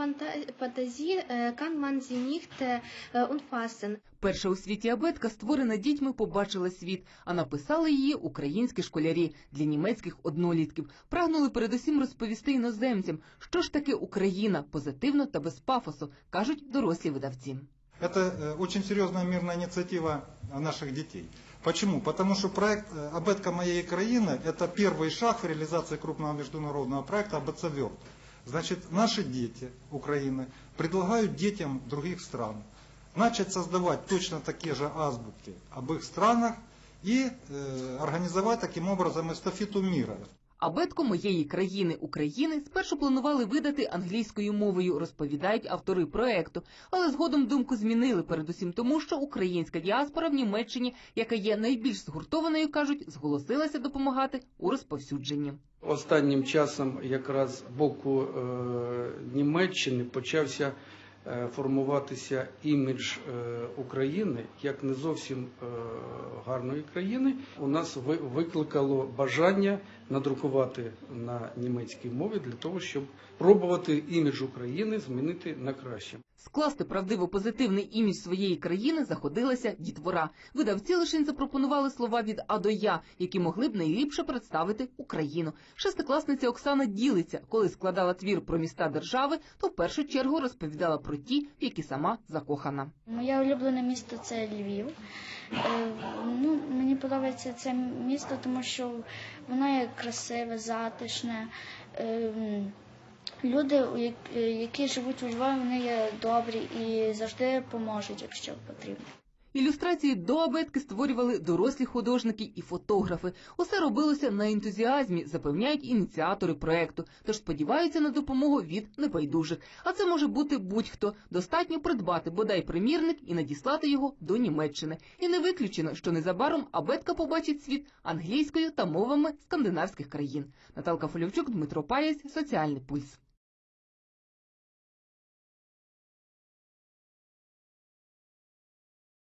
Fanta- Fantasie äh, kann man sie nicht äh, umfassen. Перша у світі абетка, створена дітьми, побачила світ, а написали її українські школярі для німецьких однолітків. Прагнули передусім розповісти іноземцям, що ж таке Україна, позитивно та без пафосу, кажуть дорослі видавці. Это э, очень серьезная мирная инициатива э, наших детей. Почему? Потому что проект э, «Абетка моей краины» – это первый шаг в реализации крупного международного проекта «Абетсоверт». Значит, наши дети Украины предлагают детям других стран начать создавать точно такие же азбуки об их странах и э, организовать таким образом эстафету мира. Абетку моєї країни України спершу планували видати англійською мовою, розповідають автори проекту, але згодом думку змінили, передусім тому, що українська діаспора в Німеччині, яка є найбільш згуртованою, кажуть, зголосилася допомагати у розповсюдженні. Останнім часом якраз з боку е, Німеччини почався формуватися імідж е, України як не зовсім е, гарної країни. У нас ви- викликало бажання надрукувати на німецькій мові для того, щоб пробувати імідж України змінити на краще. Скласти правдиво позитивний імідж своєї країни заходилася дітвора. Видавці лише запропонували слова від А до Я, які могли б найліпше представити Україну. Шестикласниця Оксана ділиться, коли складала твір про міста держави, то в першу чергу розповідала про ті, в які сама закохана. Моє улюблене місто це Львів. Е, Ну, мені подобається це місто, тому що воно є красиве, затишне. Е, Люди, е, які живуть у Львові, вони є добрі і завжди поможуть, якщо потрібно. Ілюстрації до абетки створювали дорослі художники і фотографи. Усе робилося на ентузіазмі, запевняють ініціатори проекту. Тож сподіваються на допомогу від небайдужих. А це може бути будь-хто. Достатньо придбати бодай примірник і надіслати його до Німеччини. І не виключено, що незабаром абетка побачить світ англійською та мовами скандинавських країн. Наталка Фольовчук, Дмитро Паєць, Соціальний пульс.